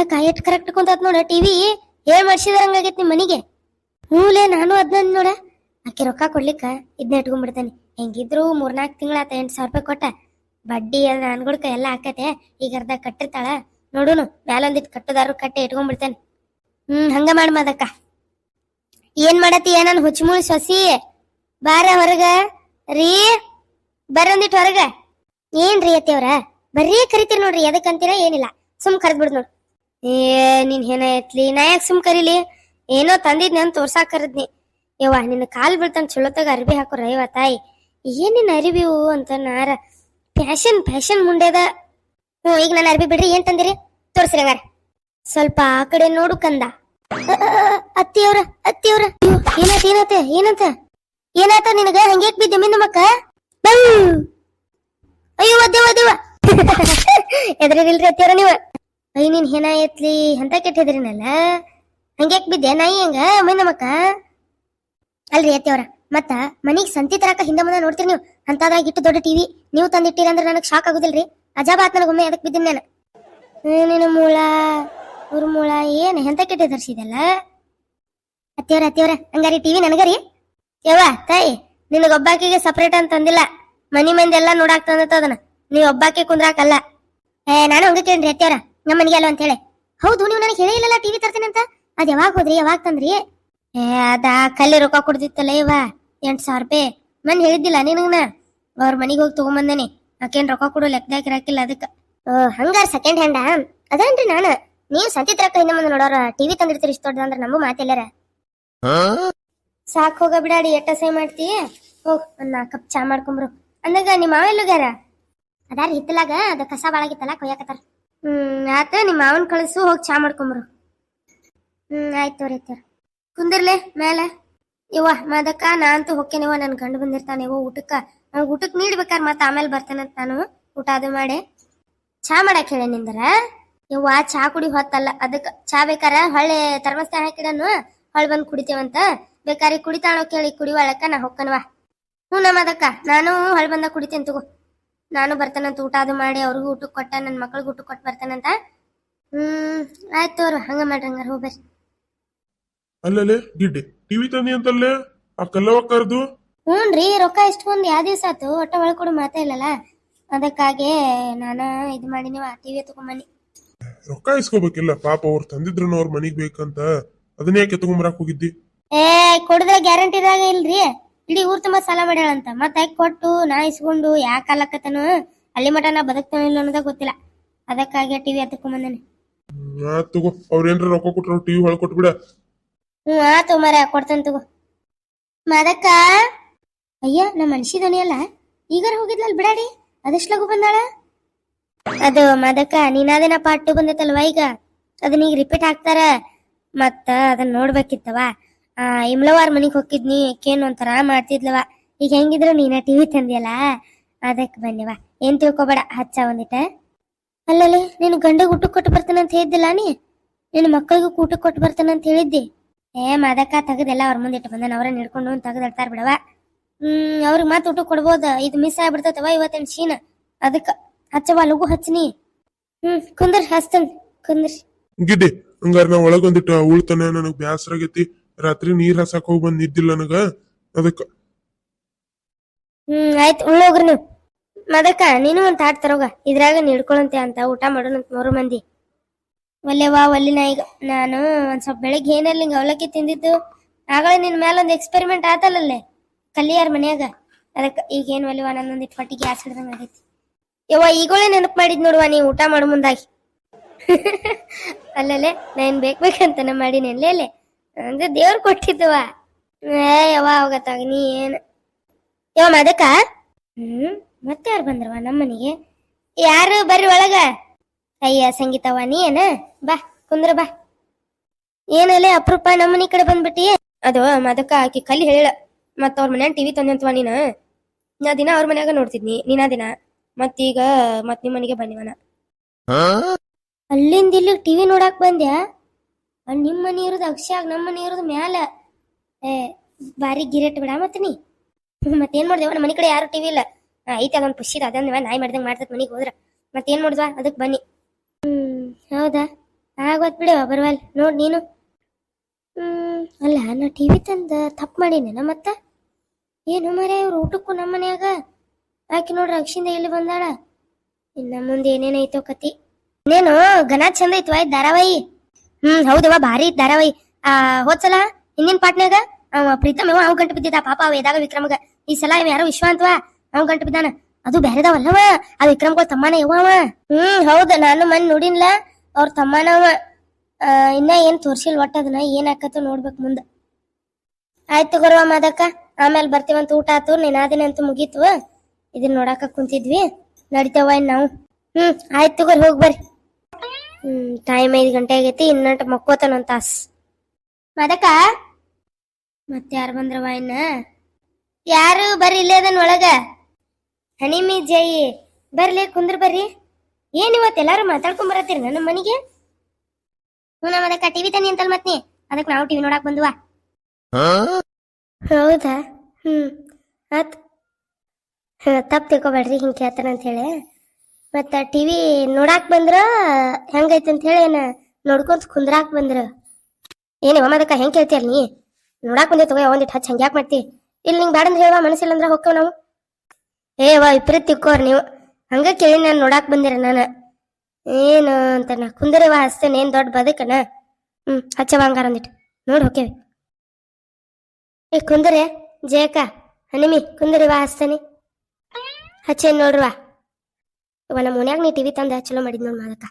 ಅದಕ್ಕ ಕರೆಕ್ಟ್ ಕುಂತತ್ ನೋಡ ಟಿವಿ ಏನ್ ಮಾಡ್ಸಿದಾರ ಹಂಗಾಗೈತಿ ನಿಮ್ ಮನಿಗೆ. ಹ್ಞೂಲೇ ನಾನು ಅದನ್ನ ನೋಡ. ಆಕೆ ರೊಕ್ಕ ಕೊಡ್ಲಿಕ್ಕ ಇದನ್ನ ಇಟ್ಕೊಂಡ್ಬಿಡ್ತಾನೆ. ಹೆಂಗಿದ್ರು ಮೂರ್ನಾಲ್ಕು ತಿಂಗಳಾತ ಎಂಟು ಸಾವಿರ ರೂಪಾಯಿ ಕೊಟ್ಟ. ಬಡ್ಡಿ ಅದ ಅನ್ಗುಡ್ಕ ಎಲ್ಲ ಹಾಕತೆ ಈಗ ಅರ್ಧ ಕಟ್ಟಿರ್ತಾಳ. ನೋಡುನು, ಮ್ಯಾಲೊಂದಿಟ್ ಕಟ್ಟುದಾರು ಕಟ್ಟೆ ಇಟ್ಕೊಂಡ್ಬಿಡ್ತಾನೆ. ಹ್ಮ್, ಹಂಗ ಮಾಡ್ ಮದಕ್ಕ. ಏನ್ ಮಾಡತಿ ಏನನ್ ಹುಚ್ಚಮುಳಿ ಸೊಸಿ? ಬಾರ ಹೊರಗ. ರೀ ಬರೊಂದಿಟ್ಟು ಹೊರಗ. ಏನ್ರಿ ಅತ್ತಿಯವ್ರ ಬರ್ರೀ ಕರಿತೀರಿ ನೋಡ್ರಿ ಅದಕ್ಕಂತೀರ ಏನಿಲ್ಲ. ಸುಮ್ ಕರೆದ್ಬಿಡ್ದು ನೋಡ್ರಿ ನೋಡ್. ಏ, ನೀನ್ ಏನ ಎತ್ಲಿ ನಾ ಯಾಕೆ ಸುಮ್ ಕರೀಲಿ? ಏನೋ ತಂದಿದ್ ನಾನು ತೋರ್ಸಾಕ್ ಕರದ್ನಿ ಯವ್ವ, ನಿನ್ನ ಕಾಲ್ ಬೀಳ್ತಾನ ಚಲೋತಾಗ ಅರ್ಬಿ ಹಾಕೋರ ರೈವ ತಾಯಿ. ಏನಿನ್ ಅರಿವಿ ಅಂತ ನಾರ. ಫ್ಯಾಷನ್ ಫ್ಯಾಷನ್ ಮುಂಡೆದ ಹ್ಞೂ, ಈಗ ನನ್ನ ಅರ್ಬಿ ಬಿಡ್ರಿ, ಏನ್ ತಂದಿರಿ? ತೋರ್ಸ್ರಿ ಹಂಗಾರ. ಸ್ವಲ್ಪ ಆ ಕಡೆ ನೋಡು ಕಂದ. ಅತ್ತಿಯವ್ರ ಅತ್ತಿಯವ್ರ. ಏನತ್ತ ಏನತ್ತ ಏನಾತ, ಏನಂತ? ನಿನಗ? ಹಂಗೇಕ್ ಬಿದ್ದೆ ಮಿನ್ನ ಮಕ್ಕ! ಅಯ್ಯೋ ದೇವ ದೇವ ಎದ್ರಿಲ್ರಿ ಅತ್ತಿಯವ್ರ ನೀವು. ಅಯ್ಯ ನೀನ್ ಎತ್ಲಿ ಅಂತ ಕೆಟ್ಟಿದ್ರಿನಲ್ಲ ಹಂಗ್ಯಾಕ್ ಬಿದ್ದೆ? ನಾಯಿ ಹಂಗ? ಮಿನ್ನ ಮಕ್ಕ ಅಲ್ರಿ ಅತ್ತಿಯವ್ರ ಮತ್ತ ಮನಿಗ್ ಸಂತಿ ತರಕ ಹಿಂದೆ ಮುಂದೆ ನೋಡ್ತೀರಿ ನೀವು? ಅಂತದ್ರಾಗ ಇಟ್ಟು ದೊಡ್ಡ ಟಿವಿ ನೀವು ತಂದಿಟ್ಟಿರಿ ಅಂದ್ರೆ ನನಗ್ ಶಾಕ್ ಆಗುದಿಲ್ರಿ. ಅಜಾಬಾತ್ ನನಗೊಮ್ಮೆ ಅದಕ್ ಬಿದ್ದೀನಿ ನಾನು. ನಿನ್ನ ಮೂಳ, ಊರ್ ಮೂಳ, ಏನ್ ಎಂತ ಕೆಟ್ಟ ಧರಿಸಿದಲ್ಲ ಅತ್ತಿಯವ್ರ ಅತ್ತಿಯವ್ರ ಹಂಗಾರಿ ಟಿವಿ ನನಗರಿ? ಯವ್ವ, ತಾಯಿ, ನಿನಗ ಒಬ್ಬಾಕಿಗೆ ಸಪ್ರೇಟ್ ಅಂತ ತಂದಿಲ್ಲ ಮನಿ ಮಂದಿ ಎಲ್ಲಾ ನೋಡಾಕ್ ತಂದತ್ತ ಅದನ್ನ. ನೀವ್ ಒಬ್ಬಾಕಿ ಕುಂದ್ರಾಕಲ್ಲ ಏ, ನಾನು ಹಂಗ ಕೇಳ್ರಿ ಅತ್ತಿಯವ್ರ ನಮ್ಮ ಮನೆಗೆ ಅಲ್ಲ ಅಂತ ಹೇಳಿ. ಹೌದು, ನೀವು ನನಗೆ ಹೇಳೇ ಇಲ್ಲಲ್ಲ ಟಿವಿ ತರ್ತೀನಿ ಅಂತ? ಅದ್ ಯಾವಾಗ ಹೋದ್ರಿ, ಯಾವಾಗ ತಂದ್ರಿ? ಏ, ಅದ ಕಲ್ಲಿ ರೊಕ್ಕ ಕೊಡ್ತಿತ್ತಲ್ಲ ಇವ, ಎಂಟ್ ಸಾವಿರ ರೂಪಾಯಿ. ಮನ್ ಹೇಳಿದ್ದಿಲ್ಲ ನಿನಗ್ನ? ಅವ್ರ ಮನೆಗೆ ಹೋಗಿ ತಗೊಂಬಂದೇನಿ. ಅಕೇನ್ ರೊಕ್ಕ ಕೊಡು ಲೆಕ್ಕದಾಗ ಇರಾಕಿಲ್ಲ ಅದಕ್ಕ. ಹಂಗಾರ ಸೆಕೆಂಡ್ ಹ್ಯಾಂಡ ಅದೇನ್ರಿ ನಾನು? ನೀವ್ ಸಂತಿ ತರಕ ಹಿಂದೆ ಮುಂದೆ ನೋಡೋರ ಟಿವಿ ತಂದಿರ್ತೀರಿ ಇಷ್ಟ ದೊಡ್ಡದಂದ್ರ ನಮಗೂ ಮಾತಿಲ್ಲರ ಸಾಕ್ ಹೋಗ ಬಿಡಾಡಿ, ಎಟ್ಟ ಸೈ ಮಾಡ್ತಿ? ಒಂದ್ ನಾಲ್ಕು ಕಪ್ ಚಾ ಮಾಡ್ಕೊಂಬ್ರು. ಅಂದಾಗ ನಿಮ್ಮ ಮಾವ ಎಲ್ಲೋಗ್ಯಾರ ಅದಾರ ಹಿತ್ತಲಾಗ, ಅದ ಕಸ ಬಾಳಾಗಿತ್ತಲ್ಲ, ಕೊಯ್ಯಾಕತ್ತಾರ. ಹ್ಮ್, ಆತ ನಿಮ್ಮ ಮಾವನ್ ಕಳಿಸು, ಹೋಗಿ ಚಾ ಮಾಡ್ಕೊಂಬ್ರು. ಹ್ಮ್, ಆಯ್ತು ಆಯ್ತು ಕುಂದಿರ್ಲೆ ಮೇಲೆ ಇವ ಮದಕ್ಕ ನಾ ಅಂತೂ ಹೊಕ್ಕೇನಿವ ನನ್ ಗಂಡು ಬಂದಿರ್ತಾನೆ ಇವ ಊಟಕ್ಕ. ಅವ್ನ್ ಊಟಕ್ ನೀಡ್ಬೇಕಾರ್ ಮತ್ತ ಆಮೇಲೆ ಬರ್ತೇನಂತ ನಾನು ಊಟ ಅದು ಮಾಡಿ. ಚಾ ಮಾಡಕ್ ಹೇಳಿ ನಿಂದ್ರ? ಇವ ಚಾ ಕುಡಿ ಹೊತ್ತಲ್ಲ, ಅದಕ್ಕ ಚಾ ಬೇಕಾರ ಹೊಳ್ಳೆ ತರ್ಮಸ್ತ ಹಾಕಿಡನು ಹೊಳ್ ಬಂದ್ ಕುಡಿತೇವಂತ. ಬೇಕಾರಿ ಕುಡಿತಾಳೋ ಕೇಳಿ ಕುಡಿವಾಳಕ್ಕ, ನಾ ಹೊಕ್ಕನ್ವಾ. ಹ್ಞೂ ನಮ್ಮ ಅದಕ್ಕ ನಾನು ಹೊಳ್ ಬಂದ ಕುಡಿತೇನೆ ತಗೋ. ನಾನು ಬರ್ತಾನಂತ ಊಟ ಅದು ಮಾಡಿ ಅವ್ರಿಗೂ ಊಟಕ್ಕೆ ಕೊಟ್ಟ ನನ್ನ ಮಕ್ಳಿಗೆ ಊಟಕ್ಕೆ ಕೊಟ್ಟು ಬರ್ತಾನಂತ. ಹ್ಮ್ ಆಯ್ತು ಅವ್ರು ಹಂಗ ಮಾಡ್ರಿ ಹಂಗಾರ ಹೋಗ್ಬರ್ರಿ ಅಲ್ಲಲೆ ಗಿಡ್ಡೆ ಟಿವಿ ತಂದಿ ಅಂತಲ್ಲೇ ಆ ಕಲ್ಲವ ಕರ್ದು. ಹ್ಞೂನ್ರಿ ರೊಕ್ಕ ಇಸ್ಕೊಂಡ್ ಯಾವ ದಿವಸ ಆತು ಒಟ್ಟ ಒಳಗೆ ಕೊಡು ಮಾತೇ ಇಲ್ಲಲ್ಲ. ಅದಕ್ಕಾಗೆ ನಾನು ಇದು ಆ ಟಿವಿ ತಗೊಂಬನ್ನಿ. ರೊಕ್ಕ ಇಸ್ಕೋಬೇಕಿಲ್ಲ ಪಾಪ ಅವ್ರು ತಂದಿದ್ರು ಅವ್ರ ಮನಿಗ್ ಬೇಕಂತ. ಅದನ್ನ ಯಾಕೆ ತಗೊಂಬರಾಕ್ ಹೋಗಿದ್ದಿ? ಏ ಕೊಡಿದ್ರೆ ಗ್ಯಾರಂಟಿ ಇದಾಗ ಇಲ್ರಿ. ಇಡೀ ಊರ್ ತುಂಬಾ ಸಾಲ ಮಾಡ್ಯಾಳಂತ. ಮತ್ತ ಯಾಕೆ ಕೊಟ್ಟು ನಾ ಇಸ್ಕೊಂಡು ಯಾಕ ಅಲ್ಲಕತ್ತನು ಅಲ್ಲಿ ಮಟ ನಾ ಬದುಕ್ತಾನೆ ಇಲ್ಲ ಅನ್ನೋದ ಗೊತ್ತಿಲ್ಲ. ಅದಕ್ಕಾಗಿ ಟಿವಿ ಹತ್ಕೊಂಬಂದಾನೆ ಹ್ಮ್, ತಗೋ. ತಗೋ ಅವ್ರೇನ್ರ ರೊಕ್ಕ ಕೊಟ್ರು ಟಿವಿ ಹೊಳ್ ಕೊಟ್ಬಿಡ. ಹ್ಮ್ ಆತು ಮರ ಕೊಡ್ತೇನೆ ತಗೋ. ಮದಕ್ಕ? ಅಯ್ಯ ನಮ್ಮ ಮನ್ಷಿ ದನಿ ಅಲ್ಲ. ಈಗಾರ ಹೋಗಿದ್ಲಲ್ ಬಿಡಾಡಿ. ಅದೆಷ್ಟ್ ಲಗು ಬಂದಾಳ? ಅದು ಮದಕ್ಕ ನೀನಾದೇನ ಪಾರ್ಟ್ ಟು ಬಂದೈತಲ್ವ ಈಗ? ಅದನ್ನ ಈಗ ರಿಪೀಟ್ ಹಾಕ್ತಾರ. ಮತ್ತ ಅದನ್ನ ನೋಡ್ಬೇಕಿತ್ತವ? ಇಮ್ಲವಾರ್ ಮನಿಗ್ ಹೋಗಿದ್ನಿ ಏನ್ ಒಂಥರ ಮಾಡ್ತಿದ್ಲವ. ಈಗ ಹೆಂಗಿದ್ರು ನೀನ ಟಿವಿ ತಂದಿಯಲ್ಲ? ಅದಕ್ಕೆ ಬನ್ನಿವ ಏನ್ ತಿಳ್ಕೊಬೇಡ, ಹಚ್ಚ ಒಂದಿಟ. ಅಲ್ಲಲ್ಲಿ, ನೀನು ಗಂಡ ಊಟಕ್ಕೆ ಕೊಟ್ಟು ಬರ್ತಾನೆ ಅಂತ ಹೇಳಿದ್ದಿಲ್ಲ ನೀ? ನಿನ್ನ ಮಕ್ಕಳಿಗೂ ಊಟಕ್ಕೆ ಕೊಟ್ಟು ಬರ್ತಾನೆ ಅಂತ ಹೇಳಿದ್ದಿ? ಏ ಮದಕ್ಕ ತೆಗೆದೆಲ್ಲ ಅವ್ರ ಮುಂದೆ ಇಟ್ಟು ಬಂದಾನ ಅವ್ರನ್ನ ಹಿಡ್ಕೊಂಡು ತೆಗೆದಿಡ್ತಾರ ಬಿಡವ ಹ್ಮ್, ಅವ್ರಿಗೆ ಮತ್ತೆ ಊಟ ಕೊಡ್ಬೋದ? ಇದು ಮಿಸ್ ಆಗ್ಬಿಡ್ತೈತವ ಇವತ್ತಿನ ಶೀನ. ಅದಕ್ಕ ಹಚ್ಚವ ಲಗು ಹಚ್ಚನಿ ಹ್ಮ್, ಕುಂದ್ರಿ ಹಸ್ತನ್ ಕುಂದ್ರಿ. ಗಿಡ್ಡಿ, ಹಂಗಾರ ನಾ ಒಳಗೊಂದಿಟ್ಟು ಉಳ್ತಾನೆ, ನನಗ್ ಬ್ಯಾಸರ ಆಗೈತಿ ರಾತ್ರಿ ನೀರ್ ಹಸಾಕ್ ಹೋಗಿ ಬಂದ್ ನಿದ್ದಿಲ್ಲ ನನಗ. ಅದಕ್ಕ ಹ್ಮ್, ಆಯ್ತು ಉಳ್ಳೋಗ್ರಿ ನೀವು. ಮದಕ, ನೀನು ಒಂದ್ ತಾಟ್ ತರೋಗ. ಇದ್ರಾಗ ನೀಡ್ಕೊಳಂತೆ ಅಂತ ಊಟ ಮಾಡೋಣಂತ ಮೂರು ಮಂದಿ. ಒಲ್ಲೆವಾ ಒಲ್ಲಿನ ಈಗ, ನಾನು ಒಂದ್ ಸ್ವಲ್ಪ ಬೆಳಿಗ್ಗೆ ಏನಲ್ಲಿ ಹಿಂಗ ಅವಲಕ್ಕಿ ತಿಂದಿದ್ದು. ಆಗಳ ನಿನ್ ಮೇಲೆ ಒಂದ್ ಎಕ್ಸ್ಪೆರಿಮೆಂಟ್ ಆತಲ್ಲಲ್ಲೇ ಕಲಿಯಾರ ಮನ್ಯಾಗ. ಅದಕ್ಕ ಈಗ ಏನ್ ನನ್ನೊಂದ್ ಇಟ್ಟು ಪಟ್ಟಿ ಗ್ಯಾಸ್ ಹಿಡ್ದಂಗ ಆಗೈತಿ. ಯವ್ವ, ಈಗೋಳೆ ನೆನಪು ಮಾಡಿದ್ ನೋಡುವ, ನೀ ಊಟ ಮಾಡೋ ಮುಂದಾಗಿ. ಅಲ್ಲಲ್ಲೇ, ನಾನು ಬೇಕ್ ಬೇಕಂತನ ಅಲ್ಲೇ. ಅಂದ್ರೆ ದೇವ್ರ ಕೊಟ್ಟಿದ್ದವ. ಏ ಹೋಗತ್ತಾಗ ನೀ ಏನ್? ಯಾವ ಮದಕ? ಹ್ಮ್ ಮತ್ತೆ ಯಾರು ಬಂದ್ರವ ನಮ್ಮನಿಗೆ? ಯಾರು ಬರ್ರಿ ಒಳಗ? ಅಯ್ಯ ಸಂಗೀತವ ನೀ ಏನ? ಬಾ ಕುಂದ್ರ ಬಾ. ಏನಲ್ಲೇ ಅಪರೂಪ ನಮ್ಮನಿ ಕಡೆ ಬಂದ್ಬಿಟ್ಟಿ? ಅದು ಮದಕ ಆಕಿ ಕಲ್ಲಿ ಹೇಳ ಮತ್ತ ಅವ್ರ ಮನ್ಯಾಗ ಟಿವಿ ತಂದಂತವ ನೀನ? ನಾ ದಿನ ಅವ್ರ ಮನ್ಯಾಗ ನೋಡ್ತಿದ್ನಿ ನೀನಾ ದಿನ? ಮತ್ತೀಗ ಮತ್ ನಿಮ್ಮನಿಗೆ ಬಂದಿವನ ಅಲ್ಲಿಂದ ಇಲ್ಲಿ ಟಿವಿ ನೋಡಾಕ್ ಬಂದ್ಯಾ? ನಿಮ್ಮ ಮನೆ ಇರೋದು ಅಕ್ಷಾಗ ನಮ್ಮ ಮನೆ ಇರೋದು ಮ್ಯಾಲ. ಏ, ಬಾರಿ ಗಿರೆಟ್ ಬಿಡ ಮತ್ತ ನೀ. ಮತ್ತೇನ್ ಮಾಡ್ದೇವ ನಮ್ಮ ಮನೆ ಕಡೆ ಯಾರು ಟಿವಿ ಇಲ್ಲ. ಐತೆ, ಅದೊಂದು ಪುಷಿದ ಅದನ್ನ ನಾಯಿ ಮಾಡ್ದಂಗೆ ಮಾಡ್ತದ ಮನೆಗೆ ಹೋದ್ರ. ಮತ್ತೇನ್ ಮಾಡಿದ್ವಾ? ಅದಕ್ಕೆ ಬನ್ನಿ. ಹ್ಮ್, ಹೌದಾ? ಆಗೋತ್ ಬಿಡವ ಬರ್ವಲ್. ನೋಡ್ ನೀನು. ಹ್ಮ್, ಅಲ್ಲ, ನಾ ಟಿವಿ ತಂದ ತಪ್ಪು ನಮ್ಮ ಮತ್ತ? ಏನು ಮರ, ಇವ್ರು ಊಟಕ್ಕೂ ನಮ್ಮ ಮನ್ಯಾಗ? ಆಕಿ ನೋಡ್ರಿ ಅಕ್ಷಿಂದ ಇಲ್ಲಿ ಬಂದಾಳ? ಇನ್ನ ಮುಂದೆ ಏನೇನೈತೋ ಕತಿ. ಇನ್ನೇನು, ಘನ ಚಂದ ಐತ್ವಾ ಧಾರಾವಾಹಿ? ಹ್ಮ್ ಹೌದವ್ವ ಭಾರಿ ಧಾರಾವಾಹಿ ಆ, ಹೋದ್ಸಲ ಹಿಂದಿನ ಪಾಟ್ನ್ಯಾಗ, ಅವ ಪ್ರೀತಮ್ ಅವ ಅವ್ ಗಂಟು ಬಿದ್ದಿದ್ದ, ಪಾಪ ಅವ ಎದಾಗ ವಿಕ್ರಮಗ. ಈ ಸಲ ಇವ ಯಾರೋ ವಿಶ್ವ ಅಂತವ ಅವ್ ಗಂಟು ಬಿದ್ದಾನ. ಅದು ಬೇರೆದವಲ್ಲವ ಆ ವಿಕ್ರಮ್ಗಳ ತಮ್ಮನ ಯವ್ವ ಅವ. ಹ್ಮ್, ಹೌದ, ನಾನು ಮನ್ ನೋಡಿನ್ಲ, ಅವ್ರ ತಮ್ಮನವ ಇನ್ನ ಏನ್ ತೋರ್ಸಿಲ್ ಒಟ್ಟ ಅದನ್ನ, ಏನ್ ಆಕತ್ತು ನೋಡ್ಬೇಕು ಮುಂದ. ಆಯ್ತು ಗೌರವ ಮಾದಕ್ಕ ಆಮೇಲೆ ಬರ್ತೀವಂತ ಊಟ ಆತು ನಿನಾದಿನ ಅಂತೂ ಮುಗೀತು. ಇದನ್ನ ನೋಡಾಕ ಕುಂತಿದ್ವಿ. ನಡಿತೇವ ಇನ್ ನಾವು. ಹ್ಮ್, ಆಯ್ತು ತಗೋರಿ ಹೋಗಿ ಬರ್ರಿ. ಹ್ಮ್ ಟೈಮ್ ಐದು ಗಂಟೆ ಆಗೈತಿ ಇನ್ನಂಟ ಮಕ್ಕೋತಾನ ಒಂದ್ ತಾಸ್ ಮದಕ? ಮತ್ತೆ ಯಾರು ಬಂದ್ರವ ಇನ್ನ? ಯಾರು ಬರ್ರಿ ಇಲ್ಲೇ ಅದನ್ ಒಳಗ? ಹನಿಮಿ ಜೈ ಬರ್ಲಿ ಕುಂದ್ರ ಬರ್ರಿ. ಏನ್ ಇವತ್ತು ಎಲ್ಲಾರು ಮಾತಾಡ್ಕೊಂಡ್ ಬರತ್ತೀರಿ ನನ್ನ ಮನಿಗೆ? ಹ್ಞೂ ನಮ್ಮ ಅದಕ್ಕ ಟಿವಿ ತಾನಿ ಅಂತಲ್ ಮತ್ನಿ. ಅದಕ್ಕೆ ನಾವು ಟಿವಿ ನೋಡಕ್ ಬಂದ್ವಾ? ಹೌದಾ? ಹ್ಮ್ ಆತ್. ತಪ್ಪು ತಿಳ್ಕೊಬೇಡ್ರಿ ಹಿಂಗೆ ಕೇಳ್ತಾನ ಅಂತ ಹೇಳಿ. ಮತ್ತ ಟಿವಿ ನೋಡಾಕ್ ಬಂದ್ರ ಹೆಂಗೈತಿ ಅಂತ ಹೇಳಿ ಏನ ನೋಡ್ಕೊಂತ ಕುಂದ್ರಾಕ್ ಬಂದ್ರ. ಏನೇ ಅದಕ್ಕ ಹೆಂಗ್ ಕೇಳ್ತೀಯಲ್ಲ ನೀ? ನೋಡಾಕ್ ಬಂದೆ ತಗೋ ಒಂದಿಟ್ಟು ಹಚ್ಚ ಹಂಗ್ಯಾಕ್ ಮಾಡ್ತಿ. ಇಲ್ಲಿ ನಿಂಗೆ ಬ್ಯಾಡಂದ್ರೆ ಹೇಳುವ ಮನಸ್ಸಿಲ್ಲ ಅಂದ್ರೆ ಹೋಗ್ತೇವ ನಾವು. ಏ ವಾ ವಿಪರೀತ ತಿಕ್ಕೋರ್ ನೀವು. ಹಂಗ ಕೇಳಿ ನಾನು ನೋಡಾಕ್ ಬಂದಿರ ನಾನು. ಏನು ಅಂತ ನಾ ಕುಂದರವ ಹಸ್ತೇನೆ ಏನ್ ದೊಡ್ಡ ಬದುಕನ? ಹ್ಮ್ ಹಚ್ಚವ ಹಂಗಾರ ಅಂದಿಟ್ಟು ನೋಡಿ ಹೋಕೇವಿ ಏ, ಕುಂದರೆ ಜಯಕ ಹನಿಮಿ ಕುಂದರಿವ ಹಸ್ತೇನೆ ಹಚ್ಚೇನ್ ನೋಡ್ರವ ಇವ ನಮ್ಮ ಮನ್ಯಾಗ ನೀ ಟಿವಿ ತಂದ ಚಲೋ ಮಾಡಿದ್ ನೋಡ್ ಮಾದಕ್ಕ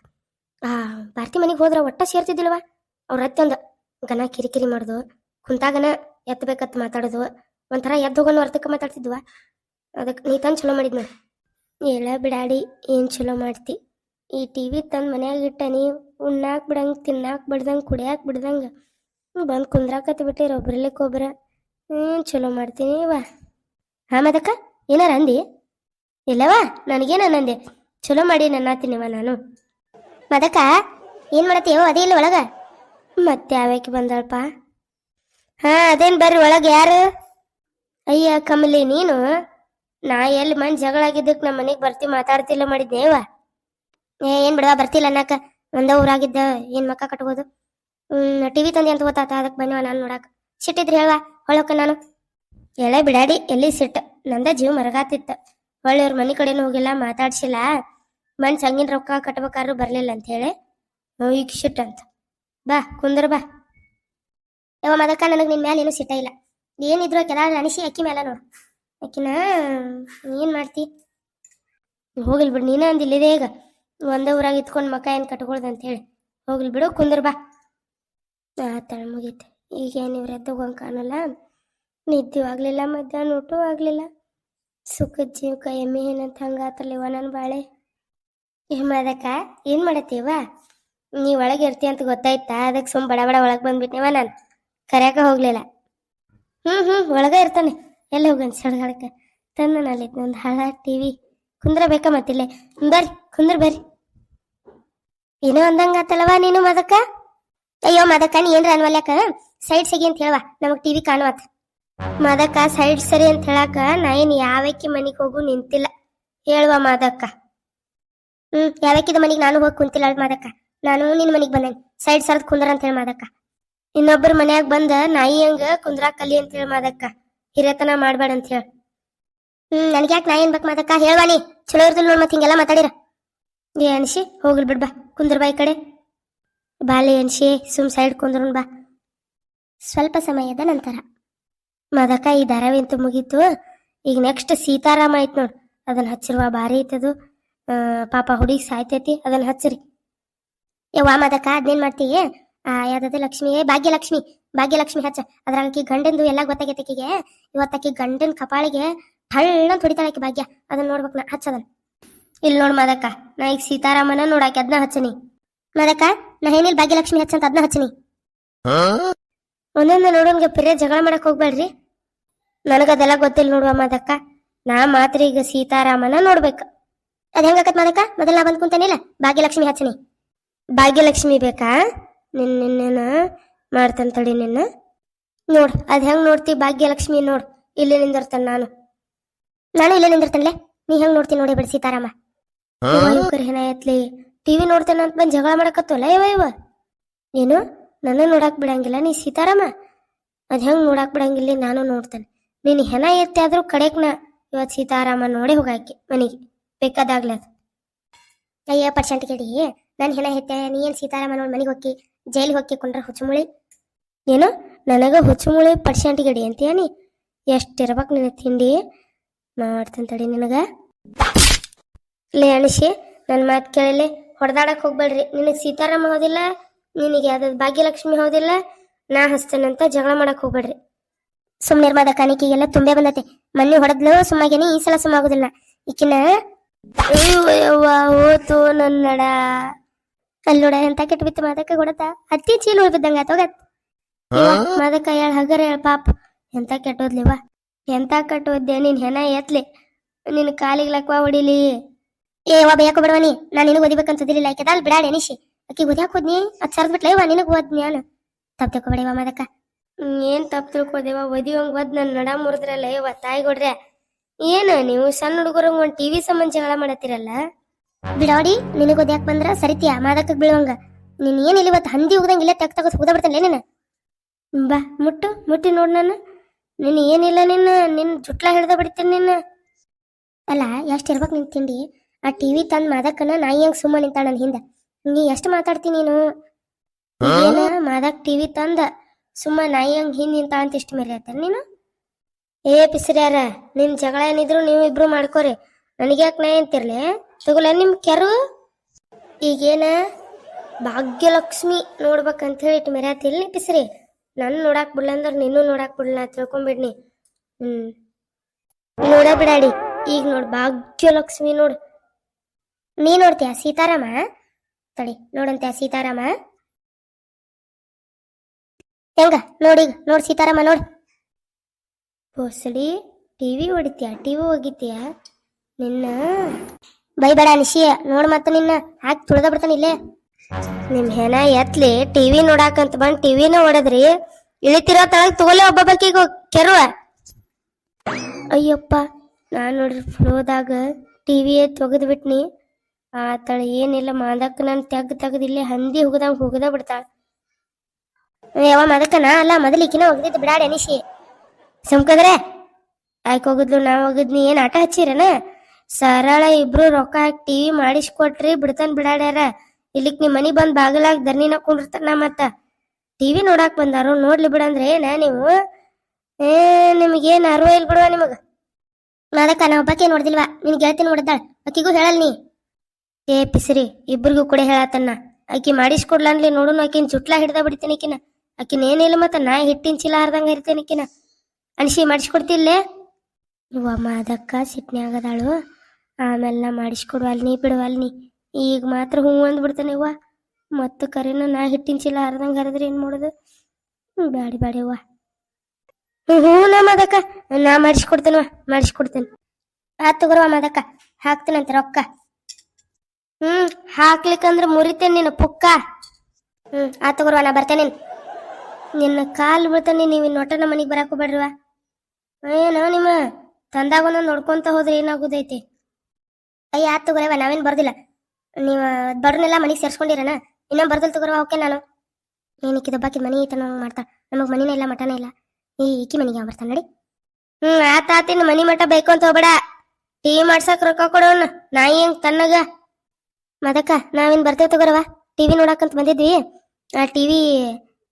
ಆ, ಭಾರತಿ ಮನೆಗೆ ಹೋದ್ರ ಒಟ್ಟ ಸೇರ್ತಿದ್ದಿಲ್ವ ಅವ್ರ ಅತ್ತಂದ ಗನ ಕಿರಿಕಿರಿ ಮಾಡ್ದು, ಕುಂತಾಗನ ಎತ್ತಬೇಕತ್ ಮಾತಾಡೋದು, ಒಂಥರ ಎದ್ದು ಹೋಗೋನು ಅರ್ಥಕ್ಕೆ ಮಾತಾಡ್ತಿದ್ವ ಅದಕ್ಕೆ ನೀ ತಂದು ಚಲೋ ಮಾಡಿದ್ ನೋಡಿ. ಎಲ್ಲ ಬಿಡಾಡಿ, ಏನ್ ಚಲೋ ಮಾಡ್ತಿ? ಈ ಟಿವಿ ತಂದು ಮನ್ಯಾಗ ಇಟ್ಟ ನೀ ಉಣ್ಣಾಕ್ ಬಿಡಂಗ್, ತಿನ್ನಾಕ್ ಬಿಡ್ದಂಗ್, ಕುಡಿಯಾಕ್ ಬಿಡ್ದಂಗ, ಬಂದ್ ಕುಂದ್ರಾಕತ್ ಬಿಟ್ಟಿರ ಒಬ್ರಲಿಕ್ ಒಬ್ರ ಏನ್ ಚಲೋ ಮಾಡ್ತೀನಿ ವಾ ಹಾ ಮದಕ್ಕ ಏನಾರ ಅಂದಿ? ಇಲ್ಲವಾ, ನನಗೇನ ನಂದೆ ಚಲೋ ಮಾಡಿ ನನ್ನಾತೀನಿವ ನಾನು. ಮದಕ, ಏನ್ ಮಾಡತ್ತೀವೋ ಅದೇ ಇಲ್ಲ ಒಳಗ? ಮತ್ತೆ ಯಾವ್ಯಾಕೆ ಬಂದಳಪ್ಪ? ಹಾ, ಅದೇನ್ ಬರ್ರಿ ಒಳಗ ಯಾರು? ಅಯ್ಯ, ಕಮಲಿ, ನೀನು? ನಾ ಎಲ್ಲಿ ಮನ್ ಜಗಳ ಆಗಿದ್ದಕ್ ನಮ್ಮ ಮನೆಗೆ ಬರ್ತಿ ಮಾತಾಡ್ತಿಲ್ಲ ಮಾಡಿದ್ನೇವ ಏ, ಏನ್ ಬಿಡವಾ ಬರ್ತಿಲ್ಲ ಅನ್ನಕ. ಒಂದ ಊರಾಗಿದ್ದ, ಏನ್ ಮಕ್ಕ ಕಟ್ಬೋದು? ಹ್ಮ್, ಟಿವಿ ತಂದೆ ಅಂತ ಗೊತ್ತಾತ, ಅದಕ್ ಬನ್ನಿವ ನಾನು ನೋಡಾಕ. ಸಿಟ್ಟಿದ್ರಿ ಹೇಳುವ, ಹೊಳಕ ನಾನು. ಎಳೆ ಬಿಡಾಡಿ, ಎಲ್ಲಿ ಸಿಟ್ಟು? ನಂದ ಜೀವ ಮರಗಾತಿತ್ತ. ಹೊಳ್ಳಿ ಅವ್ರ ಮನಿ ಕಡೆನೂ ಹೋಗಿಲ್ಲ, ಮಾತಾಡ್ಸಿಲ್ಲ. ಮನ್ ಹಂಗಿನ ರೊಕ್ಕ ಕಟ್ಬೇಕಾದ್ರು ಬರ್ಲಿಲ್ಲ ಅಂತ ಹೇಳಿ. ಈಗ ಶಿಟ್ ಅಂತ. ಬಾ, ಕುಂದ್ರ ಬಾ. ಯಾವ ಮದಕ್ಕ, ನನಗೆ ನಿನ್ ಮ್ಯಾಲ ಏನು ಸಿಟ್ಟ ಇಲ್ಲ. ಏನಿದ್ರು ಕೆಲ ಅನಿಸಿ ಅಕ್ಕಿ ಮೇಲೆ ನೋಡು. ಅಕ್ಕಿನ ಏನ್ ಮಾಡ್ತಿ? ಹೋಗಿಲ್ ಬಿಡು, ನೀನ ಅಂದಿಲ್ಲ ಈಗ. ಒಂದೇ ಊರಾಗ ಇತ್ಕೊಂಡು ಮಕ್ಕ ಏನ್ ಕಟ್ಕೊಳ್ದ ಅಂತ ಹೇಳಿ. ಹೋಗ್ಲಿ ಬಿಡು, ಕುಂದ್ರ ಬಾ. ಆತಳ ಮುಗೀತು. ಈಗ ಏನು ಇವ್ರ ಎದ್ದೋಗಂಗ್ ಕಾಣಲ್ಲ ನಿದ್ದೆಯೂ ಆಗ್ಲಿಲ್ಲ, ಮಧ್ಯಾಹ್ನ ಊಟೂ ಆಗ್ಲಿಲ್ಲ. ಸುಖದ ಜೀವಕ ಎಮ್ಮೆ ಏನಂತ ಹಂಗಾತಲ್ಲಿವ ನನ್ನ ಬಾಳೆ. ಮಾಡಕ ಏನ್ ಮಾಡತ್ತೀವ? ನೀ ಒಳಗೆ ಇರ್ತಿ ಅಂತ ಗೊತ್ತಾಯ್ತಾ? ಅದಕ್ಕೆ ಸುಮ್ ಬಡ ಬಡ ಒಳಗೆ ಬಂದ್ಬಿಟ್ನೇವ ನಾನು. ಕರ್ಯಾಕ ಹೋಗ್ಲಿಲ್ಲ. ಹ್ಮ್ ಹ್ಮ್, ಒಳಗ ಇರ್ತಾನೆ. ಎಲ್ಲ ಹೋಗನ್ ಸಡ್ಗಾಡಕ್ಕೆ. ತಂದ ನಲ್ಲಿ ಒಂದು ಹಳ ಟಿವಿ ಕುಂದ್ರ ಬೇಕಾ ಮತ್ತಿಲ್ಲೇ. ಬರ್ರಿ ಕುಂದ್ರ ಬರ್ರಿ. ಏನೋ ಅಂದಂಗಾತಲ್ವಾ ನೀನು ಮದಕ್ಕ ಅಯ್ಯೋ ಮದಕ್ಕ ನೀ ಏನ್ರ ಅನ್ವಲ್ಯಾಕ? ಸೈಡ್ ಸಿಗಿ ಅಂತ ಹೇಳುವ. ನಮಗ್ ಟಿವಿ ಕಾಣುವತ್ ಮದಕ್ಕ, ಸೈಡ್ ಸರಿ ಅಂತ ಹೇಳಾಕ ನಾ ಏನ್ ಯಾವಕ್ಕಿ ಮನಿಗ್ ಹೋಗು ನಿಂತಿಲ್ಲ. ಹೇಳುವ ಮಾದಕ್ಕ. ಹ್ಮ್, ಯಾವಕ್ಕಿದ ಮನಿಗ್ ನಾನು ಹೋಗಿ ಕುಂತಿಲ್ಲ ಅಳ್ ಮಾದಕ್ಕ. ನಾನು ನಿನ್ ಮನಿಗ್ ಬಂದೇನಿ. ಸೈಡ್ ಸರದ್ ಕುಂದ್ರ ಅಂತ ಹೇಳಿ ಮಾದಕ್ಕ. ಇನ್ನೊಬ್ಬರ ಮನ್ಯಾಗ ಬಂದ ನಾಯಿ ಹಂಗ ಕುಂದ್ರಾಕ್ ಕಲಿ ಅಂತ ಹೇಳಿ ಮಾದಕ್ಕ. ಹಿರೇತನ ಮಾಡ್ಬೇಡ ಅಂತ ಹೇಳಿ. ಹ್ಮ್, ನನ್ಗೆ ಯಾಕೆ ನಾಯಿ ಅನ್ಬೇಕು ಮಾದಕ್ಕ? ಹೇಳ್ವಾನಿ ಚಲೋ ಇರ್ದಿಲ್ಲ ನೋಡ್ ಮತ್ತೆ ಹಿಂಗೆಲ್ಲ ಮಾತಾಡಿರ. ಏ ಅನ್ಸಿ ಹೋಗ್ಲಿ ಬಿಡ್ ಬಾ. ಕುಂದ್ರ ಕಡೆ. ಬಾಲೆ ಅನ್ಸಿ ಸುಮ್ ಸೈಡ್ ಕುಂದ್ರನ್ ಬಾ. ಸ್ವಲ್ಪ ಸಮಯದ ನಂತರ. ಮದಕ ಈ ಧಾರಾವಾಹಿ ಅಂತೂ ಮುಗೀತು. ಈಗ ನೆಕ್ಸ್ಟ್ ಸೀತಾರಾಮ ಐತ್ ನೋಡ್. ಅದನ್ನ ಹಚ್ಚಿರುವ, ಭಾರಿ ಐತದು ಪಾಪ ಹುಡುಗಿ ಸಾಯ್ತೈತಿ, ಅದನ್ನ ಹಚ್ಚಿರಿ. ಯವ್ವ ಮದಕ ಅದನ್ನೇನ್ ಮಾಡ್ತೀಯ? ಆ, ಯಾವ್ದದ? ಲಕ್ಷ್ಮಿ ಭಾಗ್ಯಲಕ್ಷ್ಮಿ. ಭಾಗ್ಯಲಕ್ಷ್ಮಿ ಹಚ್ಚ. ಅದ್ರಾಗ ಆಕಿ ಗಂಡಂದು ಎಲ್ಲ ಗೊತ್ತಾಗೈತೆ ಆಕಿಗೆ. ಇವತ್ತಾಕಿ ಗಂಡನ್ ಕಪಾಳಿಗೆ ಹಳ್ಳ ಆಕಿ ಭಾಗ್ಯ. ಅದನ್ನ ನೋಡ್ಬೇಕು ನಾ ಹಚ್ಚದನ್ ಇಲ್ಲಿ ನೋಡ್ ಮದಕ, ನಾ ಈಗ ಸೀತಾರಾಮನ ನೋಡಾಕಿ ಅದನ್ನ ಹಚ್ಚನಿ. ಮದಕ, ನಾ ಏನಿಲ್ಲ ಭಾಗ್ಯಲಕ್ಷ್ಮಿ ಹಚ್ಚಂತ ಅದನ್ನ ಹಚ್ಚನಿ. ಒಂದೊಂದು ನೋಡೋನ್ಗೆ ಪಿರೇ ಜಗಳ ಮಾಡಕ್ ಹೋಗ್ಬೇಡ್ರಿ. ನನಗದೆಲ್ಲ ಗೊತ್ತಿಲ್ಲ ನೋಡುವ ಮಾದಕ್ಕ ನಾ ಮಾತ್ರ ಈಗ ಸೀತಾರಾಮನ ನೋಡ್ಬೇಕು. ಅದ್ ಹೆಂಗಾಕತ್ ಮಾದಕ್ಕ? ಮೊದಲ ನಾ ಬಂದ್ ಕುಂತಾನಿಲ್ಲ? ಭಾಗ್ಯಲಕ್ಷ್ಮಿ ಹಚ್ಚನಿ. ಭಾಗ್ಯಲಕ್ಷ್ಮಿ ಬೇಕಾ? ನಿನ್ನ ಮಾಡ್ತಾನ ತಡಿ ನಿನ್ನ. ನೋಡ್ ಅದ್ ಹೆಂಗ್ ನೋಡ್ತಿ ಭಾಗ್ಯಲಕ್ಷ್ಮಿ ನೋಡ್. ಇಲ್ಲಿ ನಿಂದಿರ್ತಾನ ನಾನು. ನಾನು ಇಲ್ಲೇ ನಿಂದಿರ್ತಾನಲೇ? ನೀ ಹೆಂಗ್ ನೋಡ್ತಿ ನೋಡಿ ಬಿಡಿ ಸೀತಾರಾಮ. ಏನಾಯತ್ಲಿ ಟಿವಿ ನೋಡ್ತೇನೆ ಅಂತ ಬಂದ್ ಜಗಳ ಮಾಡಕತ್ತಲ್ಲ ಇವ ಇವ? ಏನು? ನನ್ನ ನೋಡಕ್ ಬಿಡಂಗಿಲ್ಲ, ನೀ ಸೀತಾರಾಮ. ಅದ್ ಹೆಂಗ್ ನೋಡಕ್ ಬಿಡಂಗಿಲ್ಲ, ನಾನು ನೋಡ್ತೇನೆ. ನೀನು ಹೆಣ ಎತ್ತಿ ಆದ್ರೂ ಕಡೆಕ್ ನಾ ಇವತ್ ಸೀತಾರಾಮ ನೋಡಿ ಹೋಗಾಕಿ ಮನೆಗೆ. ಬೇಕಾದಾಗ್ಲ ಅದು. ಅಯ್ಯ, ಪರ್ಸೆಂಟ್ ಕೇಳಿ. ನಾನು ಹೆಣ ಎತ್ತೆ ನೀ ಏನ್ ಸೀತಾರಾಮ ನೋಡಿ ಮನೆಗೆ ಹೋಗಿ ಜೈಲಿಗೆ ಹೋಗಿ ಕೊಂಡ್ರ ಹುಚ್ಚುಮುಳಿ? ಏನು? ನನಗ ಹುಚ್ಚುಮುಳಿ ಪರ್ಸೆಂಟ್ ಗಡಿ ಅಂತೀಯ ನೀ? ಎಷ್ಟಿರ್ಬೇಕು ನಿನ್ನ ತಿಂಡಿ? ಮಾಡ್ತೇನೆ ತಡಿ ನಿನಗ. ಲೇ ಅಣಿಸಿ ನನ್ನ ಮಾತು ಕೇಳಲಿ. ಹೊಡೆದಾಡಕ್ ಹೋಗ್ಬೇಡ್ರಿ. ನಿನಗೆ ಸೀತಾರಾಮ ಹೋದಿಲ್ಲ? ನಿನಗೆ ಯಾವ್ದಾದ್ ಭಾಗ್ಯಲಕ್ಷ್ಮಿ ಹೌದಿಲ್ಲ ನಾ ಹಸ್ತೇನಂತ ಜಗಳ ಮಾಡಕ್ ಹೋಗ್ಬೇಡ್ರಿ. ಸುಮ್ಮನೆ ಇರ್ಬಾದ ಕಾಣಿಕೆಗೆಲ್ಲ ತುಂಬೆ ಬಂದತೆ. ಮನ್ನಿ ಹೊಡೆದ್ಲು ಸುಮ್ಮಾಗೇನಿ ಈ ಸಲ ಸುಮ್ಮಾಗುದಿಲ್ಲ ಈಕಿನ ಓತು ನನ್ನಡ. ಅಲ್ಲೋಡ ಎಂತ ಕೆಟ್ಟ ಬಿತ್ತು ಮಾದಕ್ಕ ಕೊಡತ ಅತ್ತಿ ಚೀಲ ಉಳ್ಬಿದ್ದಂಗ ಆತೋಗತ್ ಮಾದಕ್ಕ ಹೇಳ್ ಹಗರ ಹೇಳ ಪಾಪ. ಎಂತ ಕೆಟ್ಟೋದ್ಲಿವಾ ಎಂತ ಕಟ್ಟೋದ್ದೆ ನೀನ್ ಹೆಣ ಎತ್ಲಿ. ನಿನ್ ಕಾಲಿಗೆ ಲಕ್ವಾ ಹೊಡಿಲಿ. ಏ ವಾ ಬಿಡವನಿ ನಾನು ನಿನಗೆ ಓದಿಬೇಕಂತದಿಲ್ಲ ಆಕೆ ಅಲ್ಲಿ ಬಿಡಾಡಿ ಅನಿಶಿ ಆಕಿ ಓದ್ಯಾಕ ಹೋದ್ನಿ ಅದ್ ಸರ್ದ್ ಬಿಟ್ಲೆ ವಾ ನಿನಗೆ ಓದ್ ನಾನು ತಪ್ಪ ತಿಳ್ಕೊಬೇಡಿವ ಮಾದಕ್ಕ ಏನ್ ತಪ್ಪು ತಿಳ್ಕೊದೇವ ಓದಿವಂಗ್ ಓದ್ ನನ್ ನಡ ಮುರಿದ್ರಲ್ಲ ಏವ ತಾಯಿ ಕೊಡ್ರೆ ಏನ ನೀವು ಸಣ್ಣ ಹುಡುಗರು ಒಂದ್ ಟಿವಿ ಸಂಬಂಧ ಜಗಳ ಮಾಡತ್ತೀರಲ್ಲ? ಬಿಡಾಡಿ ನಿನಗ್ ಓದ್ಯಾಕ ಬಂದ್ರ ಸರಿತೀಯ ಮಾದಕ್ಕ ಬೀಳುವಂಗ ನೀನ್ ಏನಿಲ್ಲ ಇವತ್ತು ಹಂದಿ ಹೋಗದಂಗ ಇಲ್ಲೇ ತೆಗ್ ತಗೋ ಹೋದ ಬಿಡ್ತಲ್ಲ ನೀನು? ಬಾ ಮುಟ್ಟು ಮುಟ್ಟಿ ನೋಡ್ ನಾನು. ನಿನ್ ಏನಿಲ್ಲ ನಿನ್ನ ನಿನ್ ಜುಟ್ಲ ಹಿಡ್ದ ಬಿಡ್ತೀನಿ ನಿನ್ನ ಅಲ್ಲ ಎಷ್ಟ್ ಇರ್ಬೇಕು ನಿನ್ ತಿಂಡಿ? ಆ ಟಿವಿ ತಂದ್ ಮಾದಕ್ಕನ ನಾಯಿ ಹಂಗ್ ಸುಮ್ಮ ನಿಂತಾಳ ನನ್ ಹಿಂದ. ನೀ ಎಷ್ಟ್ ಮಾತಾಡ್ತಿ ನೀನು? ಏನ ಮಾದಕ್ ಟಿವಿ ತಂದ? ಸುಮ್ಮ ನಾಯಿ ಹಂಗ್ ಹಿಂದ್ ನಿಂತ ಅಂತ ಇಷ್ಟ ಮೇಲೆ ಆಯ್ತಾರ ನೀನು? ಏ ಪಿಸ್ರ್ಯಾರ ನಿಮ್ ಜಗಳ ಏನಿದ್ರು ನೀವು ಇಬ್ರು ಮಾಡ್ಕೋರಿ. ನನಗ್ಯಾಕ್ ನಾಯಿ ಅಂತಿರ್ಲಿ ತಗೋಲ ನಿಮ್ ಕೆರು? ಈಗೇನ ಭಾಗ್ಯಲಕ್ಷ್ಮಿ ನೋಡ್ಬೇಕಂತ ಹೇಳಿ ಇಟ್ಟು ಮೆರ್ಯಾತಿಲ್ ಪಿಸ್ರಿ ನನ್ ನೋಡಾಕ್ ಬಿಡ್ಲ ಅಂದ್ರ ನಿನ್ನೂ ನೋಡಾಕ್ ಬಿಡ್ಲ ತಿಳ್ಕೊಂಬಿಡ್ನಿ. ಹ್ಮ್. ನೋಡ ಬಿಡಾಡಿ ಈಗ ನೋಡ್ ಭಾಗ್ಯಲಕ್ಷ್ಮಿ ನೋಡ್. ನೀ ನೋಡ್ತೀಯ ಸೀತಾರಾಮ? ತಡಿ ನೋಡಂತೆ ಸೀತಾರಾಮ. ಹೆಂಗ? ನೋಡಿ ನೋಡ್ ಸೀತಾರಾಮ, ನೋಡಿ. ಹೊಸಡಿ ಟಿವಿ ಹೊಡಿತೀಯ? ಟಿವಿ ಹೋಗಿತ್ತೀಯ ನಿನ್ನ ಬೈಬೇಡ ನಿಶಿಯ ನೋಡ್ ಮತ್ತ ನಿನ್ನ. ಹಾಕಿ ತುಳ್ದ ಬಿಡ್ತಾನ ಇಲ್ಲೇ. ನಿಮ್ ಹೆನ ಎತ್ಲಿ, ಟಿವಿ ನೋಡಾಕಂತ ಬಂದ್ ಟಿವಿನ ಹೊಡದ್ರಿ, ಇಳಿತಿರೋ ತಳಗ್ ತಗೊಲೆ ಒಬ್ಬೊಬ್ಬಕಿಗ ಕೆರುವ. ಅಯ್ಯಪ್ಪ, ನಾನ್ ನೋಡ್ರಿ ಫ್ಲೋದಾಗ ಟಿವಿಯೇ ತೊಗದ್ ಬಿಟ್ನಿ. ಆ ತಳ ಏನಿಲ್ಲ, ಮಾದಕ್ಕ ನಾನು ತೆಗ್ ತೆಗ್ದಿಲ್ಲೇ ಹಂದಿ ಹುಗದಂಗ ಹುಗದ ಬಿಡ್ತಾಳ. ಯಾವ ಮದಕನ ಅಲ್ಲ, ಮೊದಲು ಈಕಿನ ಬಿಡಾಡ ಅನಿಸಿ ಸುಮ್ಕದ್ರೆ, ಆಯ್ಕೆ ಹೋಗಿದ್ಲು, ನಾವು ಹೋಗಿದ್ನಿ ಏನ್ ಆಟ ಹಚ್ಚಿರನ? ಸರಳ ಇಬ್ರು ರೊಕ್ಕ ಹಾಕಿ ಟಿವಿ ಮಾಡಿಸ್ಕೊಟ್ರಿ, ಬಿಡ್ತಾನ ಬಿಡಾಡ್ಯಾರ ಇಲ್ಲಿಕ್ ನಿಮ್ ಮನಿ ಬಂದ್ ಬಾಗಿಲಾಗ ದರ್ನಿನ ಕುಂಡಿರ್ತಾನ ಮತ್ತ. ಟಿವಿ ನೋಡಾಕ್ ಬಂದಾರು, ನೋಡ್ಲಿ ಬಿಡಂದ್ರೆ ಏನ ನೀವು? ಏ, ನಿಮ್ಗೇನ್ ಅರ್ವ ಇಲ್ ಬಿಡುವ ನಿಮಗ? ಮಾದಕ್ಕ, ನಾ ಒಬ್ಬಾಕೆ ನೋಡ್ದಿಲ್ವಾ? ನಿನ್ ಗೆಳತಿ ನೋಡಿದ್ದಾಳ. ಅಕ್ಕಿಗೂ ಹೇಳಲ್ ನೀ. ಏ, ಪಿಸರಿ, ಇಬ್ರಿಗೂ ಕೂಡ ಹೇಳತ್ತನ್ನ ಆಕಿ ಮಾಡಿಸ್ಕೊಡ್ಲಾನ್ಲಿ ನೋಡು ನೋಡುನು ಆಕಿನ್ ಚುಟ್ಲಾ ಹಿಡ್ದ ಬಿಡ್ತೀನಿ ಆಕಿನ. ಆಕಿನ ಏನಿಲ್ಲ ಮತ್ತ ನಾ ಹಿಟ್ಟಿನ ಚೀಲ ಹರ್ದಂಗ ಇರ್ತೇನೆ ಆಕಿನ. ಅನ್ಸಿ ಮಾಡಿಸ್ಕೊಡ್ತಿಲ್ಲೇ? ಇವ ಮಾದಕ್ಕ ಸಿಟ್ನ್ಯಾಗದಾಳು ಆಮೇಲೆ ನಾ ಮಾಡಿಸ್ಕೊಡುವಲ್ ನೀ ಬಿಡುವಲ್ ನೀ ಈಗ ಮಾತ್ರ ಹ್ಞೂ ಅಂದ್ಬಿಡ್ತಾನೆ ಇವ್ವ ಮತ್ತು ಕರೆನ ನಾ ಹಿಟ್ಟಿನ ಚೀಲ ಹರ್ದಂಗ ಹರಿದ್ರೆ ಏನ್ ಮಾಡೋದು? ಬ್ಯಾಡಿ ಬ್ಯಾಡಿ ಅವ್ವ. ಹ್ಞೂ ನಾ ಮಾದಕ್ಕ ನಾ ಮಾಡಿಸ್ಕೊಡ್ತೇನವ ಮಾಡಿಸ್ಕೊಡ್ತೇನೆ. ಆತ್ ತಗೋರವ ಮಾದಕ್ಕ ಹಾಕ್ತೇನಂತೆ ರೊಕ್ಕ. ಹ್ಮ್, ಹಾಕ್ಲಿಕ್ಕಂದ್ರ ಮುರಿತೇನೆ ನೀನು, ಪುಕ್ಕ. ಹ್ಮ್ ಆ ತಗೋರ್ವ ನಾ ಬರ್ತೇನೆ ನಿನ್ನ ಕಾಲ್ ಬೀಳ್ತಾನೆ ನೀವು ನೊಟ್ಟ ನಮ್ಮ ಮನಿಗೆ ಬರಾಕ ಹೋಗ್ಬೇಡ್ರಿವ ಏನೋ ನಿಮ್ಮ ತಂದಾಗ ಒಂದೊಂದು ನೋಡ್ಕೊಂತ ಹೋದ್ರೆ ಏನಾಗೋದೈತಿ? ಅಯ್ಯ, ಆತ್ ತಗೋರವ ನಾವೇನ್ ಬರ್ದಿಲ್ಲ. ನೀವು ಬಡ್ರನ್ನೆಲ್ಲ ಮನಿಗೆ ಸೇರ್ಸ್ಕೊಂಡಿರನ? ಇನ್ನೂ ಬರ್ದಲ್ ತಗೋರವ ಓಕೆ ನಾನು. ಏನಕ್ಕಿದ ಬಾಕಿ ಮನಿ ಐತ ನಾನು ಮಾಡ್ತಾ. ನಮಗ್ ಮನಿನೇ ಇಲ್ಲ, ಮಠನೇ ಇಲ್ಲ. ಈ ಈಕಿ ಮನಿಗೆ ಬರ್ತಾನೆ ನೋಡಿ. ಹ್ಮ್, ಆತ ಆತಿನ ಮನಿ ಮಠ ಬೇಕು ಅಂತ ಹೋಗ್ಬೇಡ. ಟೀ ಮಾಡ್ಸಕ್ ರೊಕ್ಕ ಕೊಡೋಣ ನಾಯಿ ಹೆಂಗ್ ತನ್ನಗ ಮದಕ್ಕ, ನಾವೇನ್ ಬರ್ತೇವೆ ತಗೋರವ. ಟಿವಿ ನೋಡಕಂತ ಬಂದಿದ್ವಿ. ಆ ಟಿವಿ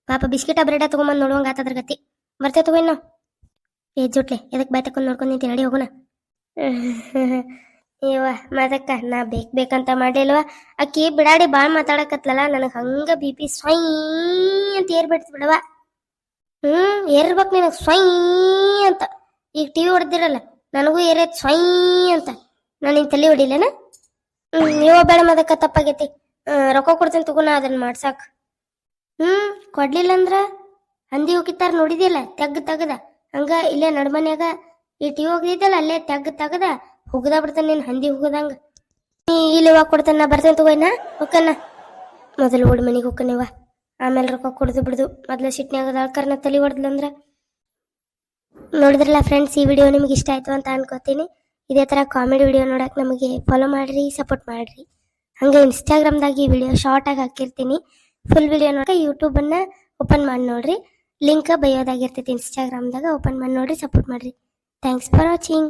ಪಾಪ ಬಿಸ್ಕಿಟ ಬ್ರೆಡ ತಗೊಂಬಂದ್ ನೋಡುವಂಗ ಆತದ್ರ ಗತಿ. ಬರ್ತೇವೆ ತಗೋ ಇನ್ನು. ಏ ಜುಟ್ಲೆ, ಎದಕ್ ಬಾಯ್ ತಕೊಂಡ್ ನೋಡ್ಕೊಂಡ್ ನಿಂತಿ ನಡಿ ಹೋಗೋಣ. ಇವ ಮದಕ್ಕ, ನಾ ಬೇಕ್ ಬೇಕಂತ ಮಾಡಿಲ್ವ ಅಕ್ಕಿ ಬಿಡಾಡಿ ಬಾಳ್ ಮಾತಾಡಕತ್ಲಲ್ಲ ನನಗ್ ಹಂಗ ಬಿ ಪಿ ಸ್ವೈ ಅಂತ ಏರ್ಬಿಡ್ತು ಬಿಡವ ಹ್ಮ್, ಏರ್ಬೇಕು ನಿನಗ್ ಸ್ವೈ ಅಂತ. ಈಗ ಟಿವಿ ಹೊಡೆದಿರಲ್ಲ, ನನಗೂ ಏರೈತ್ ಸ್ವೈ ಅಂತ. ನಾನು ನಿನ್ ತಲೆ ಹೊಡಿಲೇನ? ನೀವು ಬೇಡ ಮದಕ್ಕ ತಪ್ಪಾಗೈತಿ. ರೊಕ್ಕ ಕೊಡ್ತೀನಿ ತಗೋಣ ಅದನ್ನ ಮಾಡ್ಸಾಕ್. ಹ್ಮ್, ಕೊಡ್ಲಿಲ್ಲ ಅಂದ್ರ ಹಂದಿ ಹೋಗಿತ್ತಾರ ನೋಡಿದಿಲ್ಲ ತೆಗ್ಗ ತೆಗದ. ಹಂಗ ಇಲ್ಲೇ ನಡ್ಮನ್ಯಾಗ ಈ ಟಿ ಹೋಗಿದ್ದಲ್ಲ ಅಲ್ಲೇ ತೆಗ್ಗ ತೆಗದ ಹುಗದ ಬಿಡ್ತಾನೆ ನೀನ್ ಹಂದಿ ಹುಗದಂಗ ನೀ ಇಲ್ಲಿ ಹೋಗಿ ಕೊಡ್ತಾನ ಬರ್ತೇನೆ ತಗೋಯ್ನ ಹೋಕನ್ನ ಮೊದಲು ಓಡ್ ಮನಿಗೆ ಹೋಗ್ಕನಿವ ಆಮೇಲೆ ರೊಕ್ಕ ಕೊಡ್ದು ಬಿಡ್ದು, ಮೊದ್ಲ ಸಿಟ್ನ್ಯಾಗ ಅಳ್ಕರ್ನ ತಲೆ ಹೊಡೆದ್ಲಂದ್ರ ನೋಡಿದ್ರಲ್ಲ ಫ್ರೆಂಡ್ಸ್ ಈ ವಿಡಿಯೋ ನಿಮ್ಗೆ ಇಷ್ಟ ಆಯ್ತು ಅಂತ ಅನ್ಕೋತೀನಿ. ಇದೇ ತರ ಕಾಮಿಡಿ ವಿಡಿಯೋ ನೋಡಕ್ ನಮಗೆ ಫಾಲೋ ಮಾಡಿರಿ ಸಪೋರ್ಟ್ ಮಾಡಿರಿ. ಹಾಗೆ ಇನ್ಸ್ಟಾಗ್ರಾಮ್ದಾಗ ಈ ವಿಡಿಯೋ ಶಾರ್ಟಾಗಿ ಹಾಕಿರ್ತೀನಿ. ಫುಲ್ ವಿಡಿಯೋ ನೋಡಕ್ಕೆ ಯೂಟ್ಯೂಬನ್ನು ಓಪನ್ ಮಾಡಿ ನೋಡಿರಿ. ಲಿಂಕ್ ಬಯೋದಾಗಿರ್ತೈತಿ ಇನ್ಸ್ಟಾಗ್ರಾಮ್ದಾಗ ಓಪನ್ ಮಾಡಿ ನೋಡಿರಿ ಸಪೋರ್ಟ್ ಮಾಡಿರಿ. Thanks for watching.